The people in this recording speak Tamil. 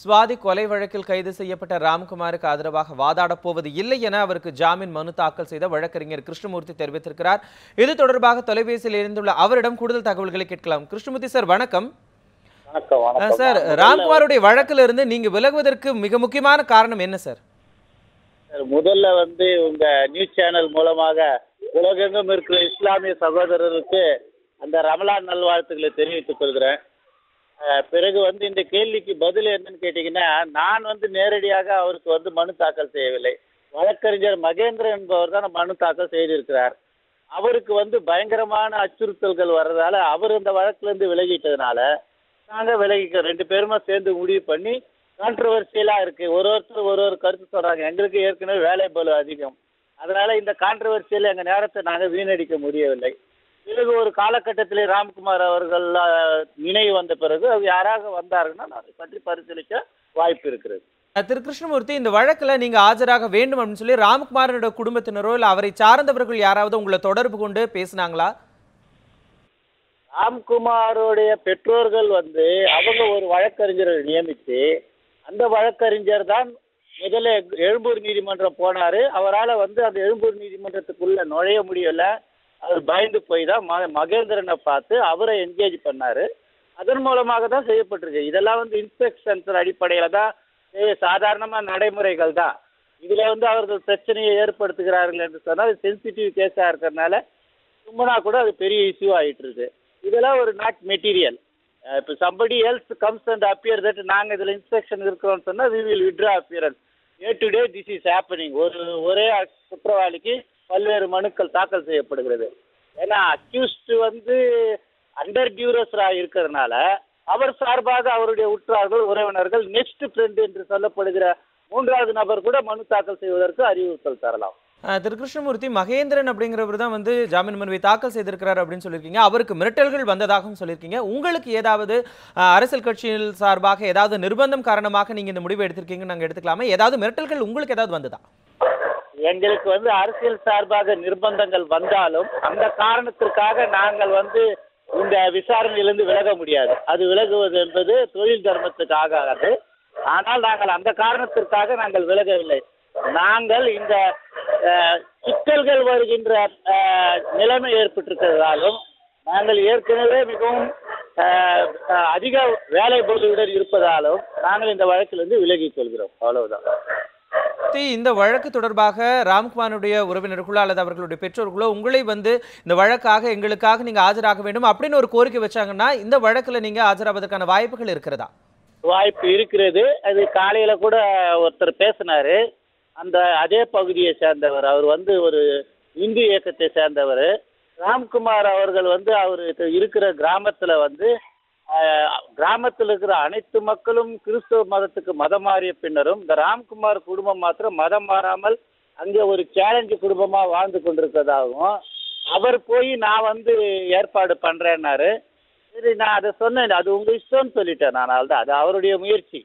சுவாதி கொலை வழக்கில் கைது செய்யப்பட்ட ராம்குமாருக்கு ஆதரவாக வாதாடப் போவது இல்லை என அவருக்கு ஜாமீன் மனு தாக்கல் செய்த வழக்கறிஞர் கிருஷ்ணமூர்த்தி தெரிவித்திருக்கிறார். இது தொடர்பாக தொலைபேசியில் இருந்துள்ள அவரிடம் கூடுதல் தகவல்களை கேட்கலாம். கிருஷ்ணமூர்த்தி சார் வணக்கம். சார் ராம்குமாருடைய வழக்கில் இருந்து நீங்க விலகுவதற்கு மிக முக்கியமான காரணம் என்ன சார் முதல்ல வந்து உங்க நியூஸ் சேனல் மூலமாக உலகெங்கும் இருக்கிற இஸ்லாமிய சகோதரருக்கு அந்த ரமலான் நல்வாழ்த்துக்களை தெரிவித்துக் கொள்கிறேன். பிறகு வந்து இந்த கேள்விக்கு பதில் என்னன்னு கேட்டிங்கன்னா நான் வந்து நேரடியாக அவருக்கு வந்து மனு தாக்கல் செய்யவில்லை. வழக்கறிஞர் மகேந்திரன் என்பவர் தான் மனு தாக்கல் செய்திருக்கிறார். அவருக்கு வந்து பயங்கரமான அச்சுறுத்தல்கள் வர்றதால அவர் இந்த வழக்குலேருந்து விலகிட்டதுனால நாங்கள் விலகிக்க ரெண்டு பேருமா சேர்ந்து முடிவு பண்ணி கான்ட்ரவர்சியலாக இருக்குது ஒரு ஒருத்தர் ஒரு ஒரு கருத்து சொல்கிறாங்க எங்களுக்கு ஏற்கனவே வேலை பலு அதிகம். அதனால் இந்த கான்ட்ரவர்சியில் எங்கள் நேரத்தை நாங்கள் வீணடிக்க முடியவில்லை. பிறகு ஒரு காலகட்டத்தில் ராம்குமார் அவர்கள் நினைவு வந்த பிறகு யாராக வந்தாருன்னா நான் அதை பற்றி பரிசீலிக்க வாய்ப்பு இருக்கிறது. திரு கிருஷ்ணமூர்த்தி இந்த வழக்குல நீங்க ஆஜராக வேண்டும் அப்படின்னு சொல்லி ராம்குமாரோட குடும்பத்தினரோ இல்ல அவரை சார்ந்தவர்கள் யாராவது உங்களை தொடர்பு கொண்டு பேசினாங்களா? ராம்குமாரோடைய பெற்றோர்கள் வந்து அவங்க ஒரு வழக்கறிஞரை நியமித்து அந்த வழக்கறிஞர் தான் முதல்ல எழும்பூர் நீதிமன்றம் போனார். அவரால் வந்து அந்த எழும்பூர் நீதிமன்றத்துக்குள்ளே நுழைய முடியல. அவர் பயந்து போய் தான் ம மகேந்திரனை பார்த்து அவரை என்கேஜ் பண்ணார். அதன் மூலமாக தான் செய்யப்பட்டிருக்கு. இதெல்லாம் வந்து இன்ஸ்பெக்ஷன்ஸ் அடிப்படையில் தான் சாதாரணமாக நடைமுறைகள் தான். இதில் வந்து அவர்கள் பிரச்சனையை ஏற்படுத்துகிறார்கள் என்று சொன்னால் சென்சிட்டிவ் கேஸாக இருக்கிறதுனால சும்மனா கூட அது பெரிய இஷ்யூ ஆகிட்டு இருக்கு. இதெல்லாம் ஒரு நாட் மெட்டீரியல் இப்போ somebody else comes and appear that நாங்கள் இதில் இன்ஸ்பெக்ஷன் இருக்கிறோம்னு சொன்னால் we will withdraw appearance day to day this is happening ஒரு ஒரே குற்றவாளிக்கு பல்வேறு மனுக்கள் தாக்கல் செய்யப்படுகிறது. ஏன்னா அக்யூஸ்டு வந்து அண்டர் டியூரஸரா இருக்கிறதுனால அவர் சார்பாக அவருடைய உற்றார்கள் உறவினர்கள் நெக்ஸ்ட் ஃப்ரெண்ட் என்று சொல்லப்படுகிற மூன்றாவது நபர் கூட மனு தாக்கல் செய்வதற்கு அறிவுறுத்தல் தரலாம். திரு கிருஷ்ணமூர்த்தி மகேந்திரன் அப்படிங்கிறவர் தான் வந்து ஜாமீன் மனுவை தாக்கல் செய்திருக்கிறார் அப்படின்னு சொல்லியிருக்கீங்க. அவருக்கு மிரட்டல்கள் வந்ததாகவும் சொல்லியிருக்கீங்க. உங்களுக்கு ஏதாவது அரசியல் கட்சியில் சார்பாக ஏதாவது நிர்பந்தம் காரணமாக நீங்க இந்த முடிவை எடுத்திருக்கீங்கன்னு நாங்க எடுத்துக்கலாமா? ஏதாவது மிரட்டல்கள் உங்களுக்கு ஏதாவது வந்ததா? எங்களுக்கு வந்து அரசியல் சார்பாக நிர்பந்தங்கள் வந்தாலும் அந்த காரணத்திற்காக நாங்கள் வந்து இந்த விசாரணையிலிருந்து விலக முடியாது. அது விலகுவது என்பது தொழில் தர்மத்துக்கு ஆகாது. ஆனால் நாங்கள் அந்த காரணத்திற்காக நாங்கள் விலகவில்லை. நாங்கள் இந்த சிக்கல்கள் வருகின்ற அஹ், நிலைமை ஏற்பட்டிருக்கிறதாலும் நாங்கள் ஏற்கனவே மிகவும் அதிக வேலை பொருளுடன் இருப்பதாலும் நாங்கள் இந்த வழக்கிலிருந்து விலகிக் கொள்கிறோம். அவ்வளவுதான். தி, இந்த வழக்கு தொடர்பாக ராம்குமாருடைய உறவினர்களோ அல்லது அவர்களுடைய பெற்றோர்களோ உங்களை வந்து இந்த வழக்காக எங்களுக்காக நீங்க ஆஜராக வேண்டும் அப்படின்னு ஒரு கோரிக்கை வச்சாங்கன்னா இந்த வழக்குல நீங்க ஆஜராவதற்கான வாய்ப்புகள் இருக்கிறதா? வாய்ப்பு இருக்கிறது. அது காலையில் கூட ஒருத்தர் பேசினாரு. அந்த அதே பகுதியை சேர்ந்தவர். அவர் வந்து ஒரு இந்து இயக்கத்தை சேர்ந்தவர். ராம்குமார் அவர்கள் வந்து அவர் இருக்கிற கிராமத்தில் வந்து கிராமத்தில் இருக்கிற அனைத்து மக்களும் கிறிஸ்துவ மதத்துக்கு மதம் மாறிய பின்னரும் இந்த ராம்குமார் குடும்பம் மாத்திரம் மதம் மாறாமல் அங்கே ஒரு சேலஞ்சு குடும்பமாக வாழ்ந்து கொண்டிருக்கிறதாகவும் அவர் போய் நான் வந்து ஏற்பாடு பண்ணுறேன்னாரு சரி நான் அதை சொன்னேன். அது உங்க இஷ்டம்னு சொல்லிட்டேன் நான் தான் அது அவருடைய முயற்சி.